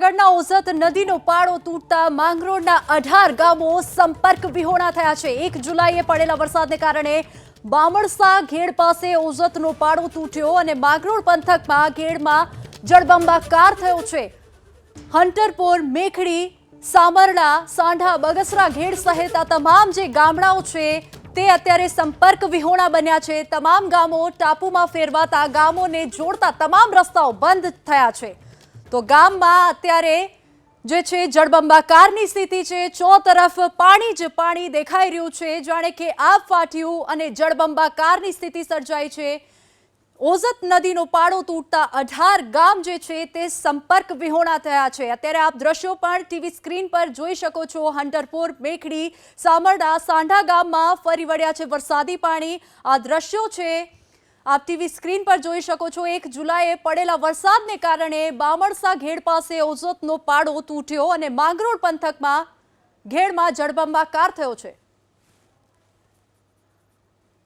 જૂનાગઢના ઓઝત નદીનો પાળો તૂટતા માંગરોળના અઢાર ગામો સંપર્ક વિહોણા થયા છે. એક જુલાઈએ પડેલા વરસાદને કારણે બામણસા ઘેડ પાસે ઓઝતનો પાળો તૂટ્યો અને માંગરોળ પંથકમાં ઘેડમાં જળબંબાકાર થયો છે. હંટરપોર, મેખડી, સામરડા, સાંઢા, બગસરા ઘેડ સહિત આ તમામ જે ગામડાઓ છે તે અત્યારે સંપર્ક વિહોણા બન્યા છે. તમામ ગામો ટાપુમાં ફેરવાતા ગામોને જોડતા તમામ રસ્તાઓ બંધ થયા છે. તો ગામમાં અત્યારે જે છે, જળબંબાકારની સ્થિતિ છે ચો તરફ પાણી જ પાણી દેખાઈ રહ્યું છે. જાણે કે આબ ફાટ્યું અને જળબંબાકારની સ્થિતિ સર્જાઈ છે. ઓઝત નદીનો પાળો તૂટતા અઢાર ગામ જે છે, તે સંપર્ક વિહોણા થયા છે. અત્યારે આપ દ્રશ્યો પણ ટીવી સ્ક્રીન પર જોઈ શકો છો. હંટરપુર, મેખડી, સામરડા, સાંઢા ગામમાં ફરી વળ્યા છે વરસાદી પાણી. આ દ્રશ્યો છે આપ ટીવી સ્ક્રીન પર જોઈ શકો છો, એક જુલાઈએ પડેલા વરસાદને કારણે બામણસા ઘેડ પાસે ઓઝતનો પાડો તૂટ્યો અને માંગરોળ પંથકમાં ઘેડમાં જળબંબાકાર થયો છે.